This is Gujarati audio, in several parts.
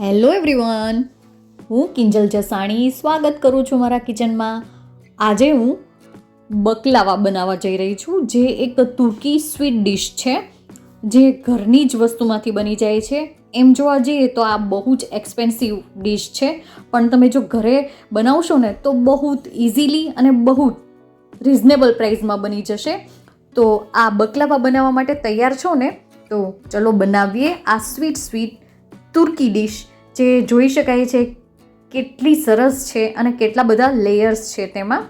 હેલો એવરીવન હું કિંજલ જસાણી સ્વાગત કરું છું મારા કિચનમાં. આજે હું બકલાવા બનાવવા જઈ રહી છું, જે એક તુર્કી સ્વીટ ડિશ છે, જે ઘરની જ વસ્તુમાંથી બની જાય છે. એમ જોવા જઈએ તો આ બહુ જ એક્સપેન્સિવ ડિશ છે, પણ તમે જો ઘરે બનાવશો ને, તો બહુ જ ઇઝીલી અને બહુ રિઝનેબલ પ્રાઇસમાં બની જશે. તો આ બકલાવા બનાવવા માટે તૈયાર છો ને, તો ચલો બનાવીએ આ સ્વીટ સ્વીટ તુર્કી ડિશ, જે જોઈ શકાય છે કેટલી સરસ છે અને કેટલા બધા લેયર્સ છે તેમાં.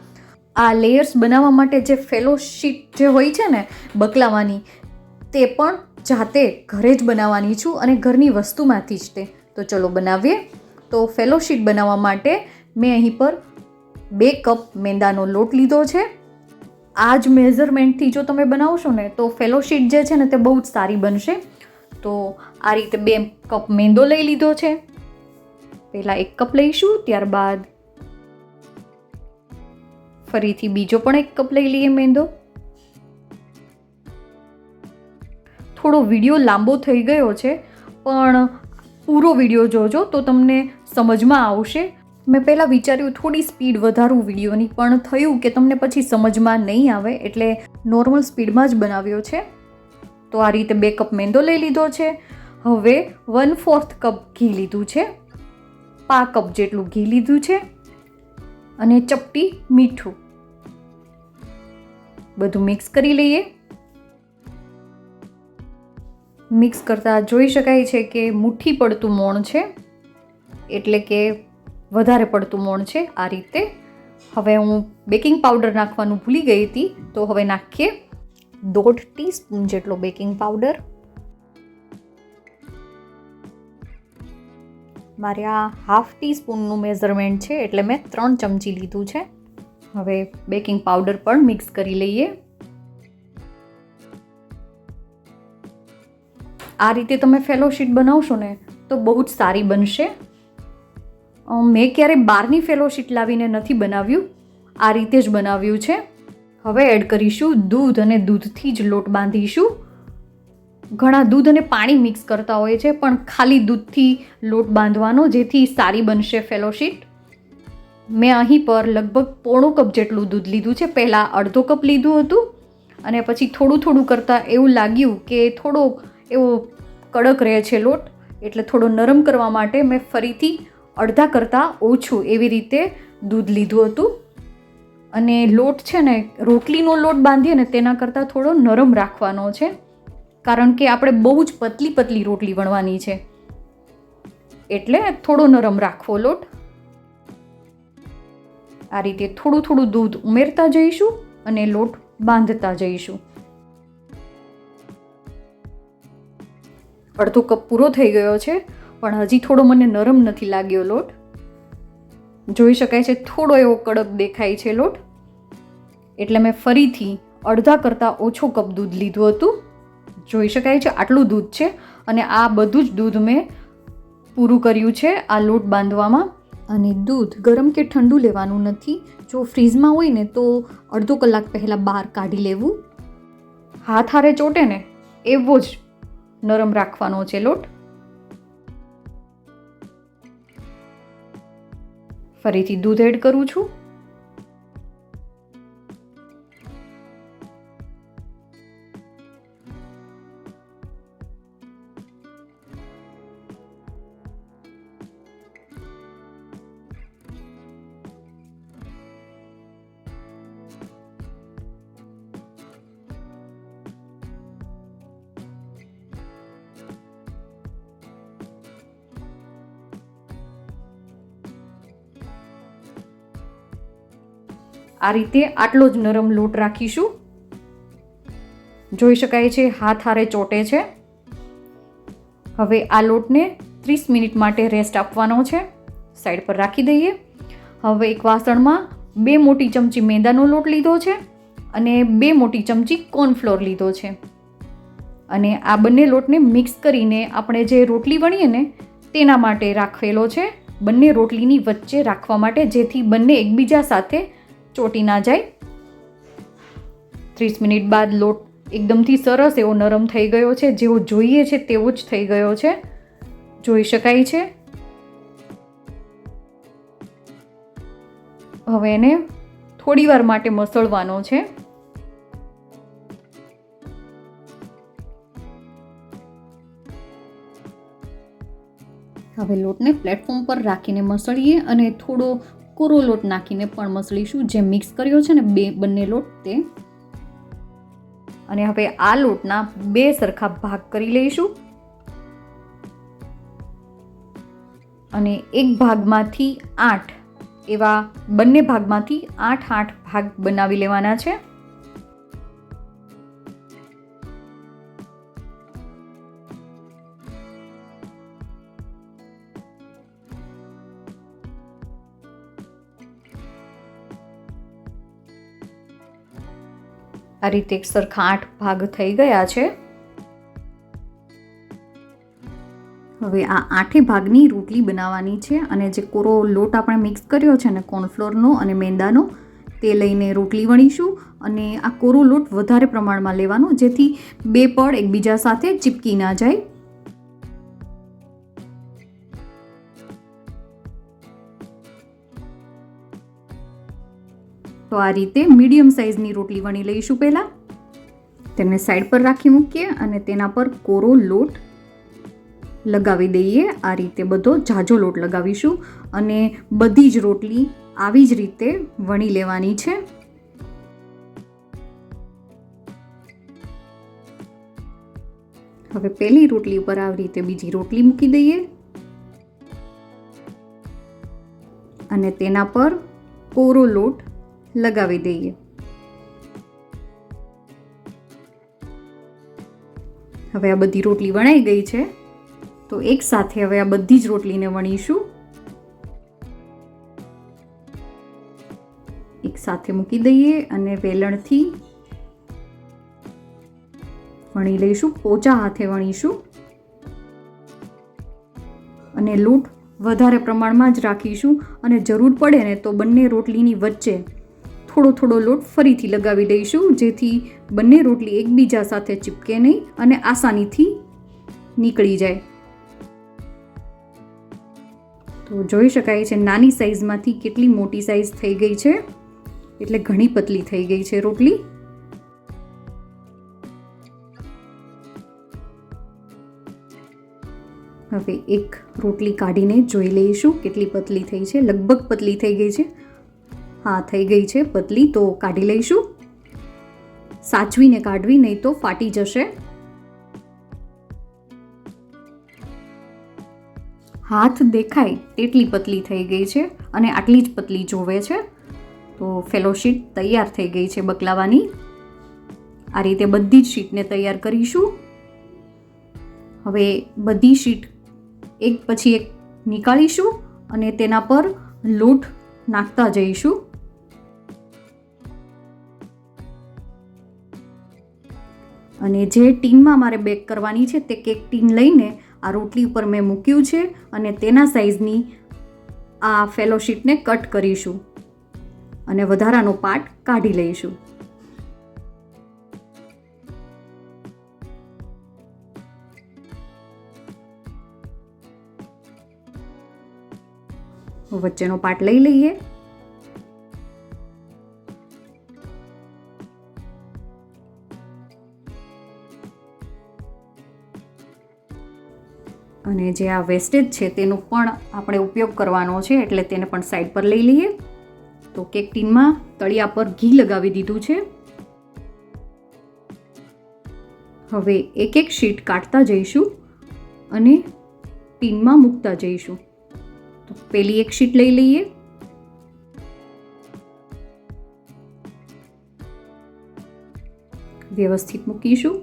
આ લેયર્સ બનાવવા માટે જે ફેલોશીટ જે હોય છે ને, બકલાવાની, તે પણ જાતે ઘરે જ બનાવવાની છું અને ઘરની વસ્તુમાંથી જ તે. તો ચલો બનાવીએ. તો ફેલોશીટ બનાવવા માટે મેં અહીં પર બે કપ મેંદાનો લોટ લીધો છે. આ જ મેઝરમેન્ટથી જો તમે બનાવશો ને, તો ફેલોશીટ જે છે ને, તે બહુ જ સારી બનશે. તો આ રીતે બે કપ મેંદો લઈ લીધો છે. પહેલાં એક કપ લઈશું, ત્યારબાદ ફરીથી બીજો પણ એક કપ લઈ લઈએ મેંદો. થોડો વીડિયો લાંબો થઈ ગયો છે, પણ પૂરો વીડિયો જોજો તો તમને સમજમાં આવશે. મેં પહેલાં વિચાર્યું થોડી સ્પીડ વધારું વિડીયોની, પણ થયું કે તમને પછી સમજમાં નહીં આવે, એટલે નોર્મલ સ્પીડમાં જ બનાવ્યો છે. તો આ રીતે બે કપ મેંદો લઈ લીધો છે. હવે વન ફોર્થ કપ ઘી લીધું છે. પા કપ જેટલું ઘી લીધું છે અને ચપટી મીઠું. બધું મિક્સ કરી લઈએ. મિક્સ કરતાં જોઈ શકાય છે કે મુઠ્ઠી પડતું મોણ છે. એટલે કે વધારે પડતું મોણ છે આ રીતે. હવે હું બેકિંગ પાવડર નાખવાનું ભૂલી ગઈ હતી, તો હવે નાખીએ. દોઢ ટીસ્પૂન જેટલો બેકિંગ પાવડર. મારે આ હાફ ટીસ્પૂનનું મેઝરમેન્ટ છે એટલે મેં ત્રણ ચમચી લીધું છે. હવે બેકિંગ પાવડર પણ મિક્સ કરી લઈએ. આ રીતે તમે ફેલોશીટ બનાવશો ને તો બહુ જ સારી બનશે. મેં ક્યારેય બહારની ફેલોશીટ લાવીને નથી બનાવ્યું. આ રીતે જ બનાવ્યું છે. હવે એડ કરીશું દૂધ અને દૂધથી જ લોટ બાંધીશું. ઘણા દૂધ અને પાણી મિક્સ કરતા હોય છે, પણ ખાલી દૂધથી લોટ બાંધવાનો જેથી સારી બનશે ફેલોશીટ મેં અહીં પર લગભગ પોણો કપ જેટલું દૂધ લીધું છે, પહેલાં અડધો કપ લીધું હતું અને પછી થોડું થોડું કરતાં એવું લાગ્યું કે થોડો એવો કડક રહે છે લોટ, એટલે થોડો નરમ કરવા માટે મેં ફરીથી અડધા કરતાં ઓછું એવી રીતે દૂધ લીધું હતું. અને લોટ છે ને, રોટલીનો લોટ બાંધીએ ને, તેના કરતાં થોડો નરમ રાખવાનો છે. કારણ કે આપણે બહુ જ પતલી પતલી રોટલી વણવાની છે. એટલે થોડો નરમ રાખવો લોટ. આ રીતે થોડું થોડું દૂધ ઉમેરતા જઈશું અને લોટ બાંધતા જઈશું. અડધો કપ પૂરો થઈ ગયો છે, પણ હજી થોડો મને નરમ નથી લાગ્યો લોટ. જોઈ શકાય છે, થોડો એવો કડક દેખાય છે લોટ. એટલે મેં ફરીથી અડધા કરતાં ઓછો કપ દૂધ લીધું હતું. જોઈ શકાય છે, આટલું દૂધ છે અને આ બધું જ દૂધ મેં પૂરું કર્યું છે આ લોટ બાંધવામાં. અને દૂધ ગરમ કે ઠંડુ લેવાનું નથી. જો ફ્રીઝમાં હોય ને તો અડધો કલાક પહેલાં બહાર કાઢી લેવું. હાથ હારે ચોટે ને એવો જ નરમ રાખવાનો છે લોટ. ફરીથી દૂધ એડ કરું છું. આ રીતે આટલો જ નરમ લોટ રાખીશું. જોઈ શકાય છે, હાથ હારે ચોટે છે. હવે આ લોટને ત્રીસ મિનિટ માટે રેસ્ટ આપવાનો છે. સાઈડ પર રાખી દઈએ. હવે એક વાસણમાં બે મોટી ચમચી મેંદાનો લોટ લીધો છે અને બે મોટી ચમચી કોર્નફ્લોર લીધો છે. અને આ બંને લોટને મિક્સ કરીને આપણે જે રોટલી વણીએ ને, તેના માટે રાખેલો છે. બંને રોટલીની વચ્ચે રાખવા માટે જેથી બંને એકબીજા સાથે ચોટી ના જાય. ત્રીસ મિનિટ બાદ લોટ એકદમથી સરસ એવો નરમ થઈ ગયો છે. જેવો જોઈએ છે તેવો જ થઈ ગયો છે. જોઈ શકાય છે? હવે એને થોડીવાર માટે મસળવાનો છે. હવે લોટને પ્લેટફોર્મ પર રાખીને મસળીએ અને થોડો કોરો લોટ નાખીને પણ મસળીશું, જે મિક્સ કર્યો છે ને બે બંને લોટ તે. અને હવે આ લોટના બે સરખા ભાગ કરી લઈશું. અને એક ભાગમાંથી આઠ, એવા બંને ભાગમાંથી આઠ આઠ ભાગ બનાવી લેવાના છે. આ રીતે સરખા આઠ ભાગ થઈ ગયા છે. હવે આ આઠે ભાગની રોટલી બનાવવાની છે અને જે કોરો લોટ આપણે મિક્સ કર્યો છે ને કોર્નફ્લોરનો અને મેંદાનો, તે લઈને રોટલી વણીશું અને આ કોરો લોટ વધારે પ્રમાણમાં લેવાનો, જેથી બે પડ એકબીજા સાથે ચીપકી ના જાય. તો આ રીતે મીડિયમ સાઇઝની રોટલી વણી લઈશું પહેલાં. તેને સાઈડ પર રાખી મૂકીએ અને તેના પર કોરો લોટ લગાવી દઈએ. આ રીતે બધો ઝાઝો લોટ લગાવીશું અને બધી જ રોટલી આવી જ રીતે વણી લેવાની છે. હવે પહેલી રોટલી ઉપર આવી રીતે બીજી રોટલી મૂકી દઈએ. અને તેના પર કોરો લોટ લગાવી દઈએ. હવે આ બધી રોટલી વણાઈ ગઈ છે. તો એક સાથે હવે આ બધી જ રોટલીને વણીશું. એક સાથે મૂકી દઈએ અને વેલણથી વણી લઈશું. પોચા હાથે વણીશું. અને લૂંટ વધારે પ્રમાણમાં જ રાખીશું. અને જરૂર પડે ને તો બંને રોટલીની વચ્ચે થોડો થોડો લોટ ફરીથી લગાવી દઈશું, જેથી બંને રોટલી એકબીજા સાથે ચીપકે નહીં અને આસાનીથી નીકળી જાય. તો જોઈ શકાય છે નાની સાઈઝમાંથી કેટલી મોટી સાઈઝ થઈ ગઈ છે, એટલે ઘણી પતલી થઈ ગઈ છે રોટલી. હવે એક રોટલી કાઢીને જોઈ લઈશું કેટલી પતલી થઈ છે, લગભગ પતલી થઈ ગઈ છે. હા, થઈ ગઈ છે પતલી, તો કાઢી લઈશું. સાચવીને કાઢવી, નહીં તો ફાટી જશે. હાથ દેખાય તેટલી પતલી થઈ ગઈ છે અને આટલી જ પતલી જોવે છે. તો ફેલોશીટ તૈયાર થઈ ગઈ છે બકલાવાની આ રીતે બધી જ શીટને તૈયાર કરીશું. હવે બધી શીટ એક પછી એક નીકાળીશું અને તેના પર લોટ નાખતા જઈશું. અને જે ટીનમાં મારે બેક કરવાની છે તે કેક ટીન લઈને આ રોટલી ઉપર મેં મૂક્યું છે અને તેના સાઈઝની આ ફેલોશીટને કટ કરીશું. અને વધારાનો પાર્ટ કાઢી લઈશું. વચ્ચેનો પાર્ટ લઈ લઈએ. અને જે આ વેસ્ટેજ છે તેનો પણ આપણે ઉપયોગ કરવાનો છે, એટલે તેને પણ સાઈડ પર લઈ લઈએ. તો કેક ટીનમાં તળિયા પર ઘી લગાવી દીધું છે. હવે એક એક શીટ કાઢતા જઈશું અને ટીનમાં મૂકતા જઈશું. તો પેલી એક શીટ લઈ લઈએ. વ્યવસ્થિત મૂકીશું.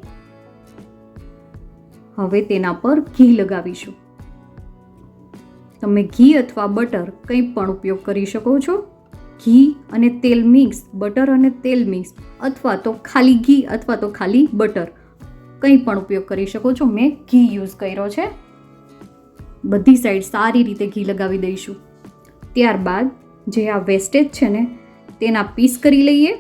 હવે તેના પર ઘી લગાવીશું. તમે ઘી અથવા બટર કંઈ પણ ઉપયોગ કરી શકો છો. ઘી અને તેલ મિક્સ, બટર અને તેલ મિક્સ, અથવા તો ખાલી ઘી અથવા તો ખાલી બટર. કંઈ પણ ઉપયોગ કરી શકો છો. મેં ઘી યુઝ કર્યો છે. બધી સાઈડ સારી રીતે ઘી લગાવી દઈશું. ત્યારબાદ જે આ વેસ્ટેજ છે ને, તેના પીસ કરી લઈએ.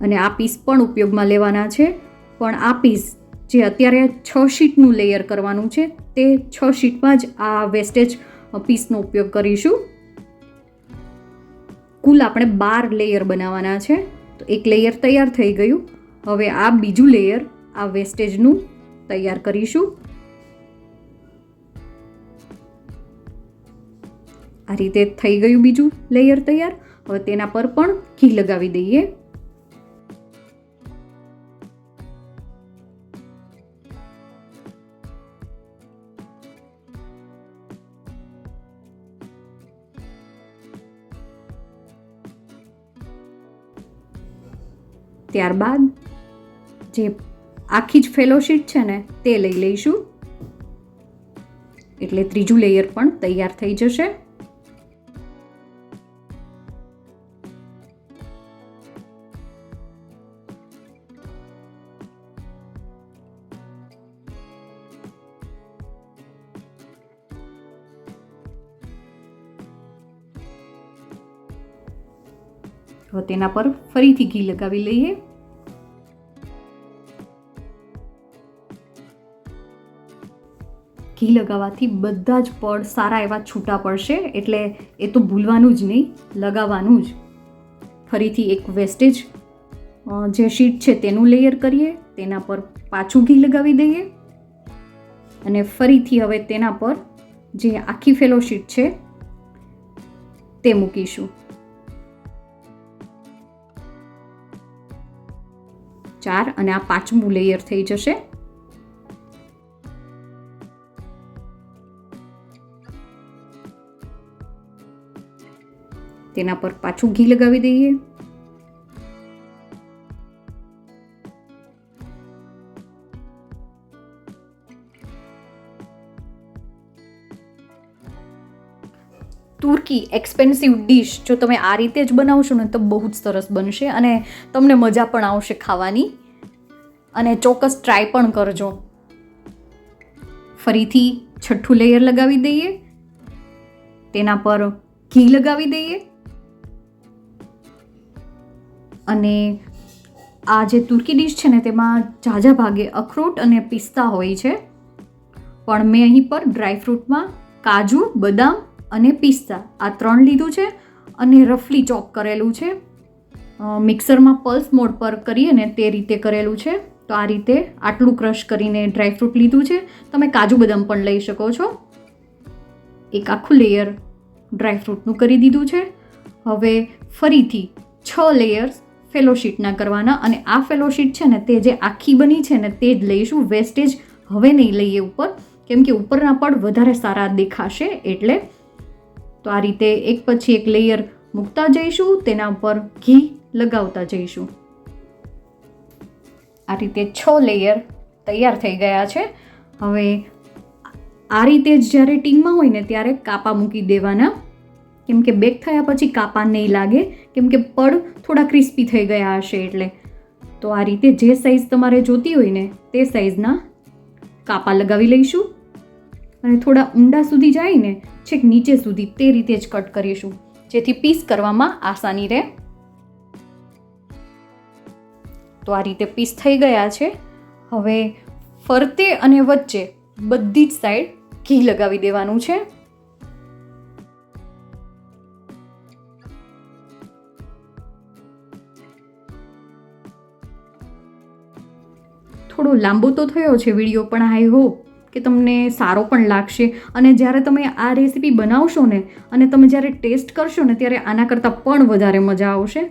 અને આ પીસ પણ ઉપયોગમાં લેવાના છે. પણ આ પીસ જે અત્યારે છ શીટનું લેયર કરવાનું છે, તે છ શીટમાં જ આ વેસ્ટેજ પીસનો ઉપયોગ કરીશું. કુલ આપણે બાર લેયર બનાવવાના છે, તો એક લેયર તૈયાર થઈ ગયું. હવે આ બીજું લેયર આ વેસ્ટેજનું તૈયાર કરીશું. આ રીતે થઈ ગયું બીજું લેયર તૈયાર. હવે તેના પર પણ ઘી લગાવી દઈએ. ત્યારબાદ જે આખી જ ફેલોશીટ છે ને, તે લઈ લઈશું. એટલે ત્રીજું લેયર પણ તૈયાર થઈ જશે. તો તેના પર ફરીથી ઘી લગાવી લઈએ. ઘી લગાવવાથી બધા જ પડ સારા એવા છૂટા પડશે, એટલે એ તો ભૂલવાનું જ નહીં, લગાવવાનું જ. ફરીથી એક વેસ્ટેજ જે શીટ છે તેનું લેયર કરીએ, તેના પર પાછું ઘી લગાવી દઈએ. અને ફરીથી હવે તેના પર જે આખી ફેલો શીટ છે, તે મૂકીશું. ચાર, અને આ પાંચમું લેયર થઈ જશે. તેના પર પાછું ઘી લગાવી દઈએ. તુર્કી એક્સપેન્સિવ ડીશ જો તમે આ રીતે જ બનાવશો ને તો બહુ જ સરસ બનશે અને તમને મજા પણ આવશે ખાવાની. અને ચોક્કસ ટ્રાય પણ કરજો. ફરીથી છઠ્ઠું લેયર લગાવી દઈએ. તેના પર ઘી લગાવી દઈએ. અને આ જે તુર્કી ડીશ છે ને, તેમાં ઝાઝા ભાગે અખરોટ અને પિસ્તા હોય છે. પણ મેં અહીં પર ડ્રાયફ્રૂટમાં કાજુ, બદામ અને પિસ્તા આ ત્રણ લીધું છે અને રફલી ચોપ કરેલું છે. મિક્સરમાં પલ્સ મોડ પર કરીએ ને તે રીતે કરેલું છે. તો આ રીતે આટલું ક્રશ કરીને ડ્રાયફ્રૂટ લીધું છે. તમે કાજુ, બદામ પણ લઈ શકો છો. એક આખું લેયર ડ્રાયફ્રૂટનું કરી દીધું છે. હવે ફરીથી છ લેયર્સ ફેલોશીટના કરવાના અને આ ફેલોશીટ છે ને તે જે આખી બની છે ને તે જ લઈશું. વેસ્ટેજ હવે નહીં લઈએ ઉપર, કેમ કે ઉપરના પડ વધારે સારા દેખાશે એટલે તો આ રીતે એક પછી એક લેયર મૂકતા જઈશું, તેના ઉપર ઘી લગાવતા જઈશું. આ રીતે છ લેયર તૈયાર થઈ ગયા છે. હવે આ રીતે જ જ્યારે ટીનમાં હોય ને ત્યારે કાપા મૂકી દેવાના. કેમ કે બેક થયા પછી કાપા નહીં લાગે, કેમ કે પડ થોડા ક્રિસ્પી થઈ ગયા હશે એટલે. તો આ રીતે જે સાઈઝ તમારે જોતી હોય ને, તે સાઈઝના કાપા લગાવી લઈશું. અને થોડા ઊંડા સુધી જાય ને, છેક નીચે સુધી તે રીતે જ કટ કરીશું, જેથી પીસ કરવામાં આસાની રહે. તો આ રીતે પીસ થઈ ગયા છે. હવે ફરતે અને વચ્ચે બધી જ સાઈડ ઘી લગાવી દેવાનું છે. થોડો લાંબો તો થયો છે વીડિયો, પણ આઈ હોપ કે તમને સારો પણ લાગશે. અને જ્યારે તમે આ રેસીપી બનાવશો ને, અને તમે જ્યારે ટેસ્ટ કરશો ને, ત્યારે આના કરતાં પણ વધારે મજા આવશે.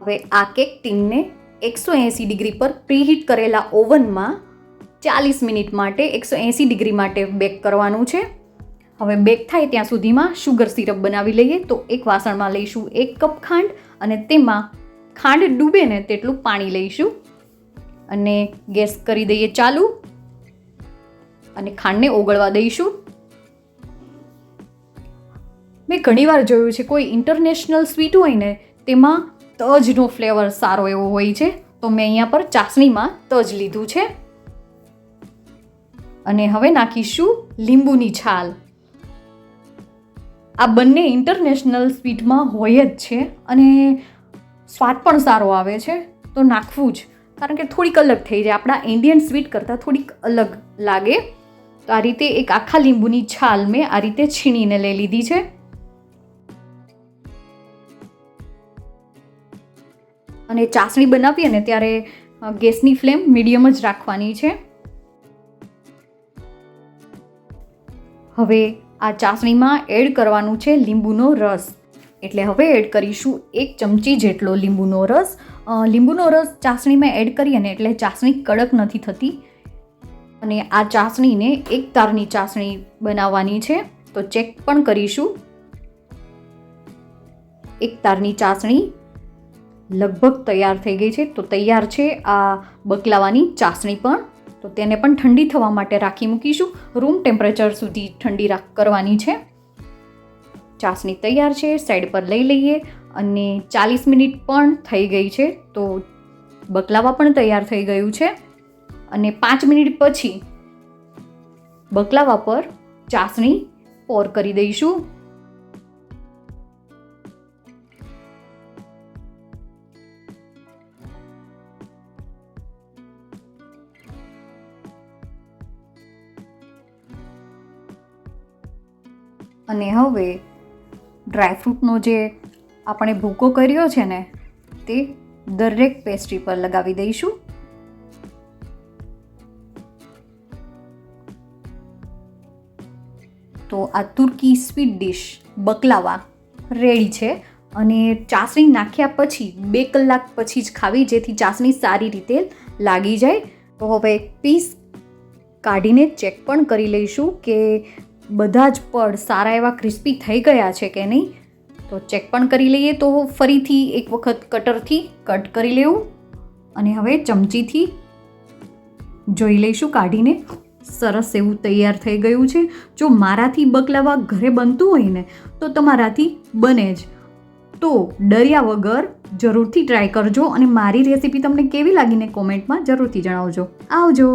હવે આ કેક ટીનને એકસો એંસી ડિગ્રી પર પ્રીહીટ કરેલા ઓવનમાં ચાલીસ મિનિટ માટે એકસો એંસી ડિગ્રી માટે બેક કરવાનું છે. હવે બેક થાય ત્યાં સુધીમાં શુગર સિરપ બનાવી લઈએ. તો એક વાસણમાં લઈશું એક કપ ખાંડ, અને તેમાં ખાંડ ડૂબે ને, તેટલું પાણી લઈશું. અને ગેસ કરી દઈએ ચાલુ. અને ખાંડને ઓગળવા દઈશું. મેં ઘણીવાર જોયું છે, કોઈ ઇન્ટરનેશનલ સ્વીટ હોય ને, તેમાં તજનો ફ્લેવર સારો એવો હોય છે. તો મેં અહીંયા પર ચાસણીમાં તજ લીધું છે. અને હવે નાખીશું લીંબુની છાલ. આ બંને ઇન્ટરનેશનલ સ્વીટમાં હોય જ છે અને સ્વાદ પણ સારો આવે છે. તો નાખવું જ. કારણ કે થોડીક અલગ થઈ જાય. આપણા ઇન્ડિયન સ્વીટ કરતાં થોડીક અલગ લાગે. તો આ રીતે એક આખા લીંબુની છાલ મેં આ રીતે છીણીને લઈ લીધી છે. અને ચાસણી બનાવીએ ને ત્યારે ગેસની ફ્લેમ મીડિયમ જ રાખવાની છે. હવે આ ચાસણીમાં એડ કરવાનું છે લીંબુનો રસ. એટલે હવે એડ કરીશું એક ચમચી જેટલો લીંબુનો રસ. લીંબુનો રસ ચાસણીમાં એડ કરીએ ને એટલે ચાસણી કડક નથી થતી. અને આ ચાસણીને એક તારની ચાસણી બનાવવાની છે. તો ચેક પણ કરીશું. એક તારની ચાસણી લગભગ તૈયાર થઈ ગઈ છે. તો તૈયાર છે આ બકલાવાની ચાસણી પણ. તો તેને પણ ઠંડી થવા માટે રાખી મૂકીશું. રૂમ ટેમ્પરેચર સુધી ઠંડી રાખ, કરવાની છે. ચાસણી તૈયાર છે. સાઈડ પર લઈ લઈએ. અને ચાલીસ મિનિટ પણ થઈ ગઈ છે, તો બકલાવા પણ તૈયાર થઈ ગયું છે. અને પાંચ મિનિટ પછી બકલાવા પર ચાસણી પોર કરી દઈશું. અને હવે ડ્રાયફ્રૂટનો જે આપણે ભૂકો કર્યો છે ને, તે દરેક પેસ્ટ્રી પર લગાવી દઈશું. તો આ તુર્કી સ્વીટ ડિશ બકલાવા રેડી છે અને ચાસણી નાખ્યા પછી, બે કલાક પછી જ ખાવી, જેથી ચાસણી સારી રીતે લાગી જાય. તો હવે પીસ કાઢીને ચેક પણ કરી લઈશું કે બધા જ પડ સારા એવા ક્રિસ્પી થઈ ગયા છે કે નહીં. તો ચેક પણ કરી લઈએ તો ફરીથી એક વખત કટરથી કટ કરી લેવું અને હવે ચમચીથી જોઈ લઈશું કાઢીને. સરસ એવું તૈયાર થઈ ગયું છે. જો મારાથી બકલાવા ઘરે બનતું હોય ને, તો તમારાથી બને જ. તો ડર્યા વગર જરૂરથી ટ્રાય કરજો અને મારી રેસીપી તમને કેવી લાગીને કોમેન્ટમાં જરૂરથી જણાવજો. આવજો.